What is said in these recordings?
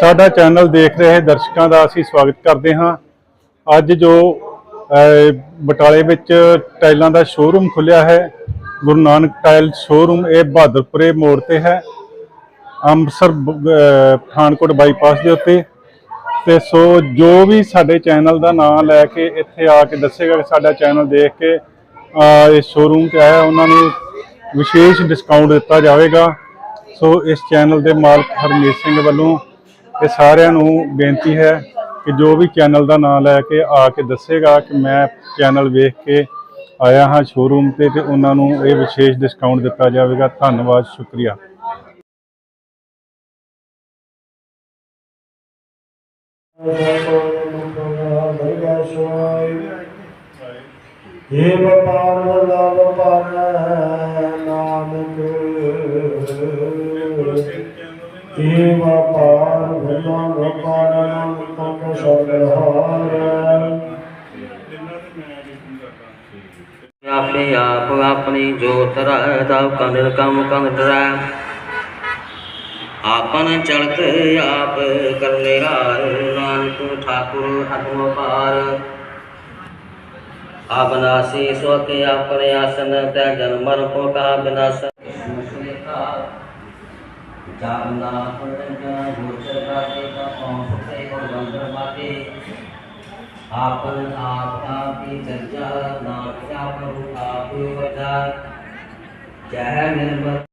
ਸਾਡਾ ਚੈਨਲ ਦੇਖ ਰਹੇ ਦਰਸ਼ਕਾਂ ਦਾ ਅਸੀਂ ਸਵਾਗਤ ਕਰਦੇ ਹਾਂ। ਅੱਜ ਜੋ ਬਟਾਲੇ ਵਿੱਚ ਟਾਈਲਾਂ ਦਾ ਸ਼ੋਰੂਮ ਖੁੱਲਿਆ ਹੈ, ਗੁਰੂ ਨਾਨਕ ਟਾਈਲ ਸ਼ੋਰੂਮ, ਇਹ ਬਹਾਦਰਪੁਰੇ ਮੋੜ ਤੇ ਹੈ। ਅੰਮ੍ਰਿਤਸਰ ਪਠਾਨਕੋਟ ਬਾਈਪਾਸ ਦੇ ਉੱਤੇ। ਤੇ ਸੋ, ਜੋ ਵੀ ਸਾਡੇ ਚੈਨਲ ਦਾ ਨਾਮ ਲੈ ਕੇ ਇੱਥੇ ਆ ਕੇ ਦੱਸੇਗਾ ਕਿ ਸਾਡਾ ਚੈਨਲ ਦੇਖ ਕੇ ਇਹ ਇਸ ਸ਼ੋਰੂਮ ਤੇ ਆਇਆ, ਉਹਨਾਂ ਨੂੰ ਵਿਸ਼ੇਸ਼ ਡਿਸਕਾਊਂਟ ਦਿੱਤਾ ਜਾਵੇਗਾ। ਸੋ, ਇਸ ਚੈਨਲ ਦੇ ਮਾਲਕ ਹਰਮੀਤ ਸਿੰਘ ਵੱਲੋਂ ਇਹ ਸਾਰਿਆਂ ਨੂੰ ਬੇਨਤੀ ਹੈ ਕਿ ਜੋ ਵੀ ਚੈਨਲ ਦਾ ਨਾਮ ਲੈ ਕੇ ਆ ਕੇ ਦੱਸੇਗਾ ਕਿ ਮੈਂ ਚੈਨਲ ਵੇਖ ਕੇ ਆਇਆ ਹਾਂ ਸ਼ੋਰੂਮ ਤੇ ਤੇ ਉਹਨਾਂ ਨੂੰ ਇਹ ਵਿਸ਼ੇਸ਼ ਡਿਸਕਾਊਂਟ ਦਿੱਤਾ ਜਾਵੇਗਾ। ਧੰਨਵਾਦ, ਸ਼ੁਕਰੀਆ। ਇਹ ਵਪਾਰ ਵਲਾ ਵਪਾਰ ਨਾਨਕ। ਇਹ ਵਪਾਰ ਵਲਾ ਵਪਾਰ ਨਾਨਕ ਕੋ ਸਬਹਾਰ ਆਪਣੇ ਆਪ, ਆਪਣੀ ਜੋਤ ਰਹਿਦਾ ਕੰਨ ਕੰਮ ਕੰਨ ਡਰੈ। ਆਪਨ ਚਲਤ ਆਪ ਕਰਨੇ ਹਾਰ ਨਾਨਕ ਠਾਕੁਰ ਹਤਮ ਪਾਰ। ਆਬਨਾਸੀ ਸੋ ਕੇ ਆਪਣੇ ਆਸਨ, ਤੈ ਜਨ ਮਰ ਕੋ ਕਾ ਬਿਨਾਸ਼ ਜਾਨਾ ਪਰਜਾ ਗੁਰਚਰ ਰਾਤੇ ਕਾ ਪਹੁੰਚ ਸੇ ਕੋ ਗੰਦਰ ਮਾਤੇ ਆਪਨ ਆਪ ਆਪੀ ਚਰਚਾ ਨਾਮ ਕਿਆ ਪ੍ਰਭੂ ਆਪ ਵਜਾ ਜੈ ਨਿਰਮਲ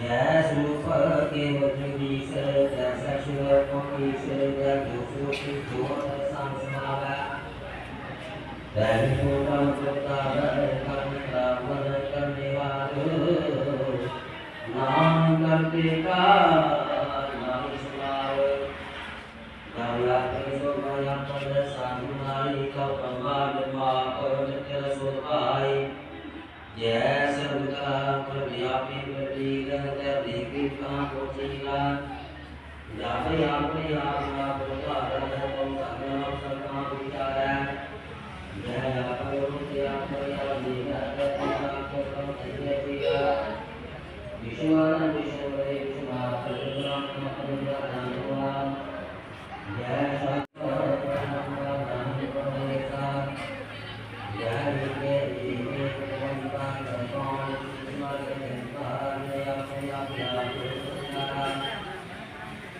ਜੈ ਸੁਖ ਕੇ ਵਜਗੀ ਸੇ ਜੈ ਸਸ਼ਿਵ ਕੋਟੀ ਸੇ ਜੈ ਜੋਸੁ ਕੀ ਜੋਤ ਸੰਸਮਾਵਾ ਜੈ ਨਿਰਮਲ ਪ੍ਰਤਾ ਕੰਤੇ ਕਾ ਨਾਮ ਸੁਨਾਵ ਗਾਵਲਾ ਤੇ ਸੋ ਗਾਇਆ ਪਦ ਸਾਧੂ ਨਾਈ ਕਉ ਕਮਾਲ ਮਾ ਔਰ ਨਿਤਰ ਸੋ ਭਾਈ ਜੈ ਸਰਬ ਕਾ ਪ੍ਰਵਿਆਪੀ ਪ੍ਰਤੀ ਗਨ ਤੇ ਦੇਖੀ ਕਾ ਕੋ ਚੀਲਾ ਜਾਵੇ ਆਪਣੇ ਆਪ ਨਾ ਬੁਧਾਰਨ ਤਉ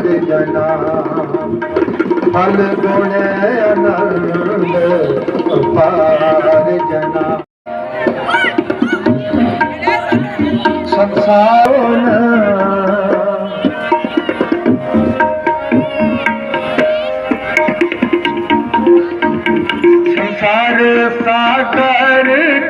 ਹਰਿ ਜਨਾ ਫਲ ਗੁਣ ਅਨੰਦ ਅਪਾਰ ਜਨਾ। ਸੰਸਾਰਨ ਸੰਸਾਰ ਸਾਗਰ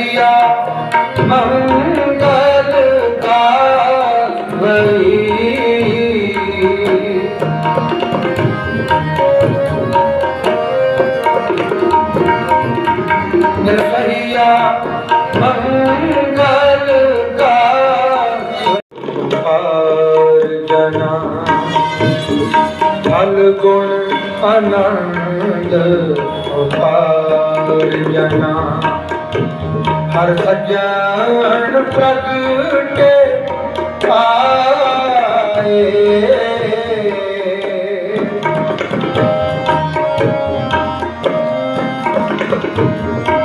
ਫਲ ਗੁਣ ਆਨੰਦ ਉਪਾਰ ਜਨਾ। ਹਰ ਸੱਜਣ ਪ੍ਰਗਟੇ ਆਏ। ਸਜਣ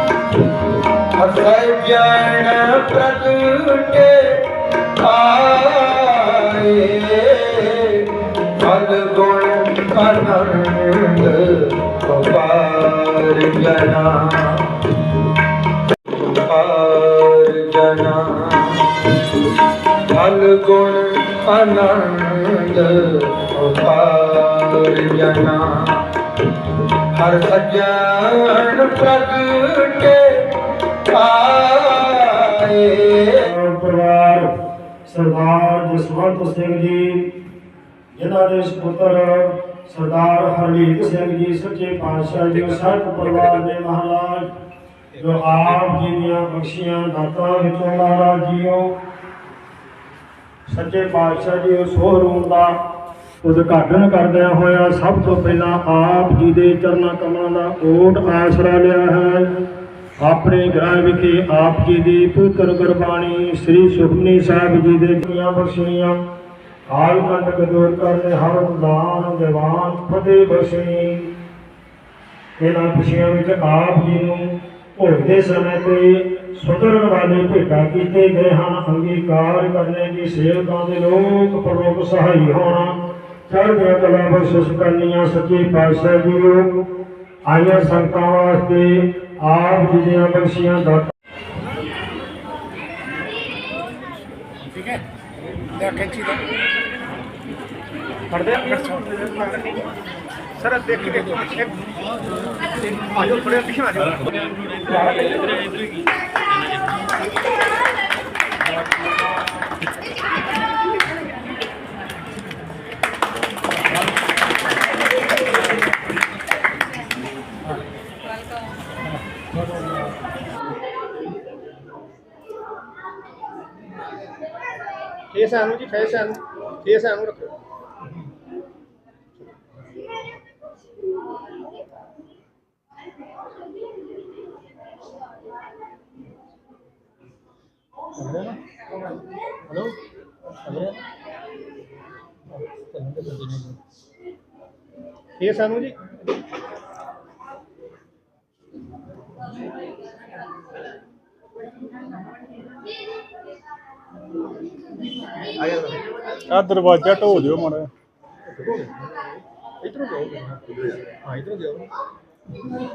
ਪਾਰ ਪਾਰ ਜਨਾ ਫਲ ਗੁਣ ਅਨੰਦ ਪਾਰ ਜਨਾ। ਹਰ ਸਜਣ ਪ੍ਰਗਟੇ ਆਏ। ਪਰਿਵਾਰ, ਸਰਦਾਰ ਜਸਵੰਤ ਸਿੰਘ ਜੀ, ਜਿਨ੍ਹਾਂ ਦੇ ਸੁਪੁੱਤਰ ਸਰਦਾਰ ਹਰਮੀਤ ਸਿੰਘ ਜੀ, ਸੱਚੇ ਪਾਤਸ਼ਾਹ ਜੀ ਸੰਤ ਪਰਿਵਾਰ ਦੇ ਮਹਾਰਾਜ, ਜੋ ਆਪ ਜੀ ਦੀਆਂ ਬਖਸ਼ੀਆਂ ਦਾਤਾਂ ਵਿੱਚੋਂ ਮਹਾਰਾਜ ਜੀਓ। ਸੱਚੇ ਪਾਤਸ਼ਾਹ ਜੀ, ਉਸ ਸ਼ੋਰੂਮ ਦਾ ਉਦਘਾਟਨ ਕਰਦਿਆਂ ਹੋਇਆ ਸਭ ਤੋਂ ਪਹਿਲਾਂ ਆਪ ਜੀ ਦੇ ਚਰਨਾਂ ਕਮਲਾਂ ਦਾ ਓਟ ਆਸਰਾ ਲਿਆ ਹੈ। ਆਪਣੇ ਗ੍ਰਹਿ ਵਿਖੇ ਆਪ ਜੀ ਦੀ ਪਵਿੱਤਰ ਗੁਰਬਾਣੀ ਸ੍ਰੀ ਸੁਖਮਨੀ ਸਾਹਿਬ ਜੀ ਦੇ ਦੀਆਂ ਬਖਸ਼ੀਆਂ ਆਲ ਕੰਟਕ ਦੂਰ ਕਰਨੇ, ਹਰ ਦਾਨ ਦੀਵਾਨ ਫਤਿਹ ਬਖਸ਼ਣੀ। ਇਹਨਾਂ ਖੁਸ਼ੀਆਂ ਵਿੱਚ ਆਪ ਜੀ ਨੂੰ ਭੋਗਦੇ ਸਮੇਂ ਤੇ ਸੁਧਰਨ ਵਾਲੇ ਭੇਟਾ ਕੀਤੇ ਗਏ ਹਨ। ਅੰਗੀਕਾਰ ਕਰਨੇ ਦੀ ਸੇਵਕਾਂ ਦੇ ਲੋਕ ਪ੍ਰਲੋਕ ਸਹਾਈ ਹੋਣਾ। ਚੜ੍ਹਦੀਆਂ ਕਲਾ ਬਖਸ਼ਿਸ਼ ਕਰਨੀਆਂ ਸੱਚੇ ਪਾਤਸ਼ਾਹ ਜੀਓ। ਆਈਆਂ ਸੰਗਤਾਂ ਵਾਸਤੇ ਆਪ ਜੀ ਦੀਆਂ ਬਖਸ਼ੀਆਂ ਦਾ ਸਰ ਦੇਖ ਕੇ ਦੇਖੋ। ਆਜੋ ਥੋੜੇ ਪਿੱਛੇ ਆ ਜਾਓ ਫੇਸ ਆਨੂੰ ਜੀ ਫੇਸ ਆਨੂੰ ਫੇਸ ਰੱਖੋ। ਫੇਸ ਆਨੂੰ ਜੀ ਆ ਜਾ ਆ ਦਰਵਾਜ਼ਾ ਢੋ ਦਿਓ ਮਾੜਾ ਇਧਰੋਂ ਜਾਓ ਹਾਂ ਇਧਰੋਂ ਜਾਓ ਕੰਟੀਨਿਊ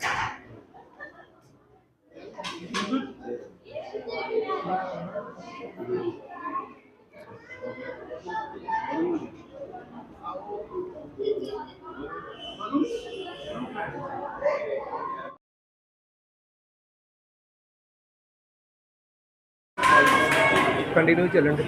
ਚੱਲਣ ਕੰਟੀਨਿਊ ਚੱਲਣ ਦੇ।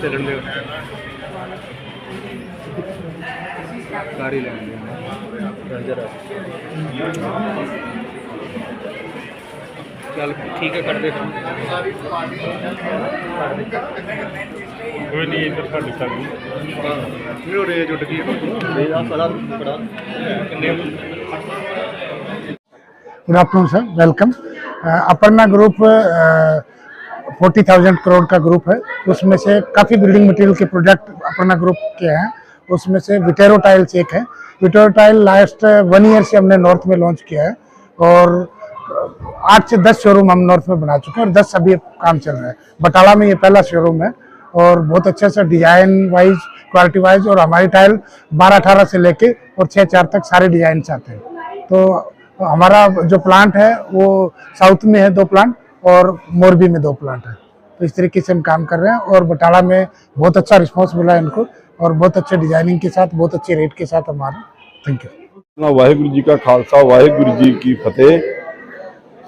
ਚੱਲਣ ਦੇ ਗਾੜੀ ਲੈਣ ਦੇ ਜਰਾ चल ठीक है कर कोई नहीं इधर कर गई। सारा बड़ा good afternoon sir welcome Aparna group forty thousand crore का ग्रुप है। उसमें से काफ़ी बिल्डिंग मटेरियल के प्रोडक्ट अपर्णा ग्रुप के हैं। उसमें से विटेरो टाइल्स एक है। Vitero tile last one year से हमने नॉर्थ में लॉन्च किया है। और आठ से दस शोरूम हम नॉर्थ में बना चुके हैं और दस अभी काम चल रहा है। बटाला में ये पहला शोरूम है और बहुत अच्छा सा डिज़ाइन वाइज क्वालिटी वाइज और हमारी टाइल बारह अठारह से लेके और छः चार तक सारे डिज़ाइन आते हैं। तो हमारा जो प्लांट है वो साउथ में है दो प्लांट और मोरबी में दो प्लांट है। तो इस तरीके से हम काम कर रहे हैं और बटाला में बहुत अच्छा रिस्पॉन्स मिला है इनको और बहुत अच्छे डिज़ाइनिंग के साथ, बहुत अच्छे रेट के साथ हमारा। थैंक यू वाहेगुरु जी का खालसा, वाहेगुरु जी की फतेह।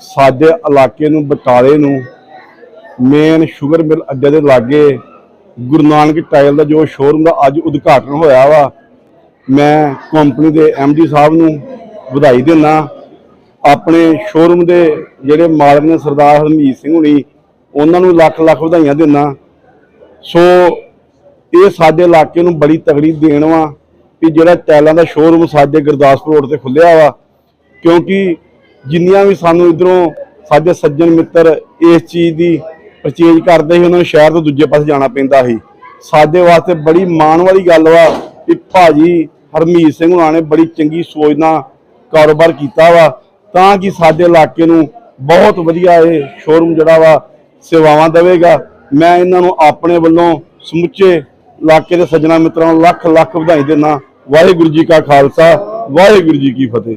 ਸਾਡੇ ਇਲਾਕੇ ਨੂੰ, ਬਟਾਲੇ ਨੂੰ ਮੇਨ ਸ਼ੂਗਰ ਮਿਲ ਅੱਡੇ ਦੇ ਲਾਗੇ ਗੁਰੂ ਨਾਨਕ ਟਾਇਲ ਦਾ ਜੋ ਸ਼ੋਰੂਮ ਦਾ ਅੱਜ ਉਦਘਾਟਨ ਹੋਇਆ ਵਾ, ਮੈਂ ਕੰਪਨੀ ਦੇ ਡੀ ਸਾਹਿਬ ਨੂੰ ਵਧਾਈ ਦਿੰਦਾ ਆਪਣੇ ਸ਼ੋਰੂਮ ਦੇ ਜਿਹੜੇ ਮਾਲਕ ਨੇ ਸਰਦਾਰ ਹਰਮੀਤ ਸਿੰਘ ਹੁਣੀ, ਉਹਨਾਂ ਨੂੰ ਲੱਖ ਲੱਖ ਵਧਾਈਆਂ ਦਿੰਦਾ ਸੋ ਇਹ ਸਾਡੇ ਇਲਾਕੇ ਨੂੰ ਬੜੀ ਤਗੜੀ ਦੇਣ ਵਾ ਕਿ ਜਿਹੜਾ ਟਾਇਲਾਂ ਦਾ ਸ਼ੋਰੂਮ ਸਾਡੇ ਗੁਰਦਾਸਪੁਰ ਰੋਡ ਤੇ ਖੁੱਲਿਆ ਵਾ, ਕਿਉਂਕਿ ਜਿੰਨੀਆਂ ਵੀ ਸਾਨੂੰ ਇਧਰੋਂ ਸਾਡੇ ਸੱਜਣ ਮਿੱਤਰ ਇਸ ਚੀਜ਼ ਦੀ ਪਰਚੇਜ ਕਰਦੇ ਸੀ, ਉਹਨਾਂ ਨੂੰ ਸ਼ਹਿਰ ਤੋਂ ਦੂਜੇ ਪਾਸੇ ਜਾਣਾ ਪੈਂਦਾ ਸੀ। ਸਾਡੇ ਵਾਸਤੇ ਬੜੀ ਮਾਣ ਵਾਲੀ ਗੱਲ ਵਾ ਕਿ ਭਾਜੀ ਹਰਮੀਤ ਸਿੰਘ ਉਹਨਾਂ ਨੇ ਬੜੀ ਚੰਗੀ ਸੋਚ ਨਾਲ ਕਾਰੋਬਾਰ ਕੀਤਾ ਵਾ, ਤਾਂ ਕਿ ਸਾਡੇ ਇਲਾਕੇ ਨੂੰ ਬਹੁਤ ਵਧੀਆ ਇਹ ਸ਼ੋਰੂਮ ਜਿਹੜਾ ਵਾ ਸੇਵਾਵਾਂ ਦੇਵੇਗਾ। ਮੈਂ ਇਹਨਾਂ ਨੂੰ ਆਪਣੇ ਵੱਲੋਂ ਸਮੁੱਚੇ ਇਲਾਕੇ ਦੇ ਸੱਜਣਾ ਮਿੱਤਰਾਂ ਨੂੰ ਲੱਖ ਲੱਖ ਵਧਾਈ ਦਿੰਦਾ। ਵਾਹਿਗੁਰੂ ਜੀ ਕਾ ਖਾਲਸਾ, ਵਾਹਿਗੁਰੂ ਜੀ ਕੀ ਫਤਿਹ।